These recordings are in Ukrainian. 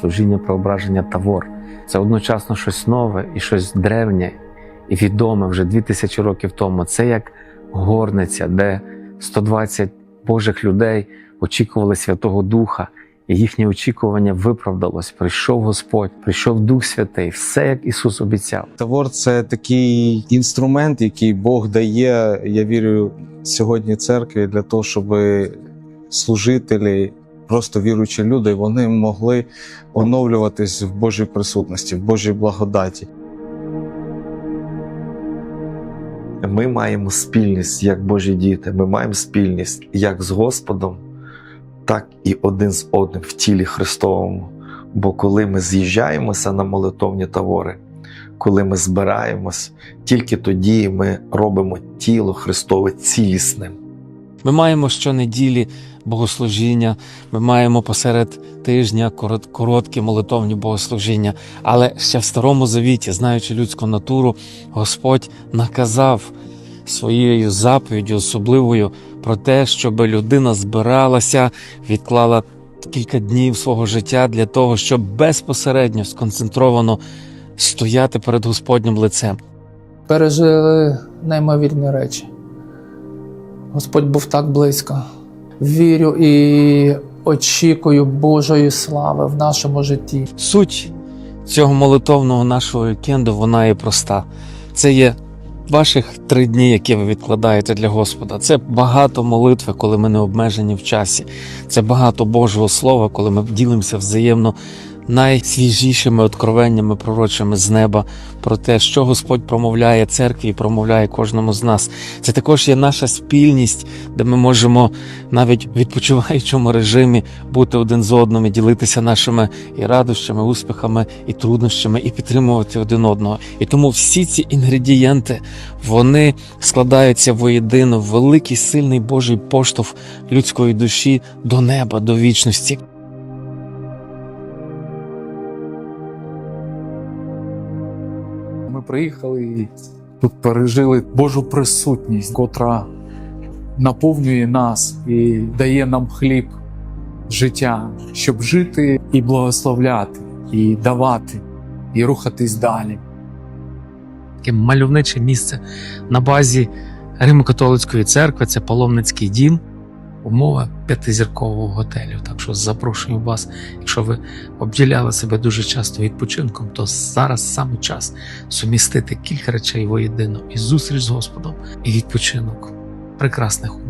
служіння преображення Тавор. Це одночасно щось нове і щось древнє і відоме вже 2000 років тому. Це як горниця, де 120 Божих людей очікували Святого Духа, і їхнє очікування виправдалось. Прийшов Господь, прийшов Дух Святий, все як Ісус обіцяв. Тавор це такий інструмент, який Бог дає, я вірю, сьогодні церкві для того, щоб служителі, просто віруючі люди, вони могли оновлюватись в Божій присутності, в Божій благодаті. Ми маємо спільність як Божі діти. Ми маємо спільність як з Господом, так і один з одним в тілі Христовому. Бо коли ми з'їжджаємося на молитовні тавори, коли ми збираємось, тільки тоді ми робимо тіло Христове цілісним. Ми маємо щонеділі богослужіння, ми маємо посеред тижня короткі молитовні богослужіння. Але ще в старому завіті, знаючи людську натуру, Господь наказав своєю заповіддю особливою про те, щоб людина збиралася, відклала кілька днів свого життя для того, щоб безпосередньо сконцентровано стояти перед Господнім лицем. пережили неймовірні речі. Господь був так близько. Вірю і очікую Божої слави в нашому житті. Суть цього молитовного нашого вікенду вона є проста. Це є ваших три дні, які ви відкладаєте для Господа. Це багато молитви, коли ми не обмежені в часі. Це багато Божого Слова, коли ми ділимося взаємно найсвіжішими откровеннями пророчими з неба про те, що Господь промовляє церкві і промовляє кожному з нас. Це також є наша спільність, де ми можемо навіть в відпочиваючому режимі бути один з одним і ділитися нашими і радощами, успіхами, і труднощами, і підтримувати один одного. І тому всі ці інгредієнти вони складаються воєдино в великий сильний Божий поштовх людської душі до неба, до вічності. Приїхали і тут пережили Божу присутність, котра наповнює нас і дає нам хліб життя, щоб жити і благословляти, і давати, і рухатись далі. таке мальовниче місце на базі Римо-католицької церкви. Це паломницький дім, умова п'ятизіркового готелю. Так що запрошую вас, якщо ви обділяли себе дуже часто відпочинком, то зараз саме час сумістити кілька речей воєдино і зустріч з Господом, і відпочинок прекрасних умовах.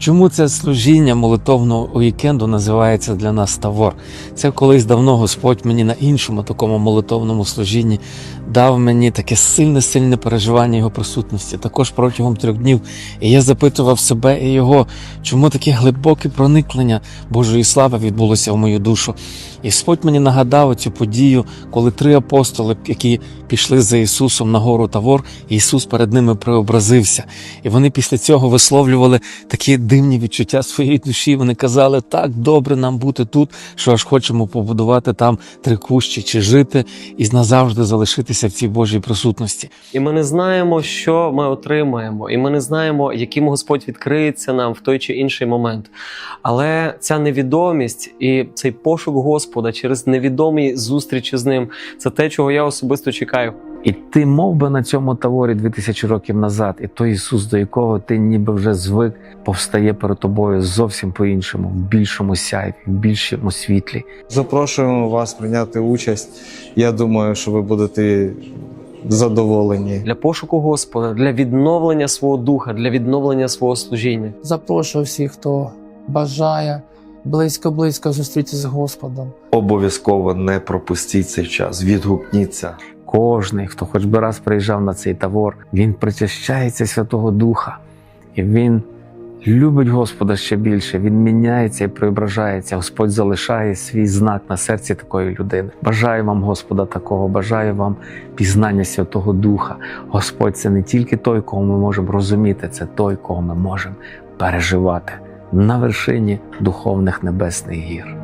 Чому це служіння молитовного уікенду називається для нас Тавор? Це колись давно Господь мені на іншому такому молитовному служінні дав мені таке сильне, сильне переживання його присутності, також протягом трьох днів. І я запитував себе і його, чому таке глибоке проникнення Божої слави відбулося в мою душу. І Господь мені нагадав цю подію, коли три апостоли, які пішли за Ісусом на гору Тавор, Ісус перед ними преобразився. І вони після цього висловлювали такі дивні відчуття своєї душі. Вони казали, так добре нам бути тут, що аж хочемо побудувати там три кущі чи жити і назавжди залишитися в цій Божій присутності. І ми не знаємо, що ми отримаємо, і ми не знаємо, яким Господь відкриється нам в той чи інший момент. Але ця невідомість і цей пошук Господа через невідомі зустрічі з ним це те, чого я особисто чекаю. І ти мов би на цьому таворі 2000 років назад, і той Ісус, до якого ти ніби вже звик, повстає перед тобою зовсім по-іншому, в більшому сяйві, в більшому світлі. Запрошуємо вас прийняти участь. Я думаю, що ви будете задоволені. Для пошуку Господа, для відновлення свого духа, для відновлення свого служіння. Запрошую всіх, хто бажає близько-близько зустрітися з Господом. Обов'язково не пропустіть цей час, відгукніться. Кожний, хто хоч би раз приїжджав на цей тавор, він причащається Святого Духа, і він любить Господа ще більше. Він міняється і преображається. Господь залишає свій знак на серці такої людини. Бажаю вам Господа такого, бажаю вам пізнання Святого Духа. Господь це не тільки той, кого ми можемо розуміти, це той, кого ми можемо переживати на вершині духовних небесних гір.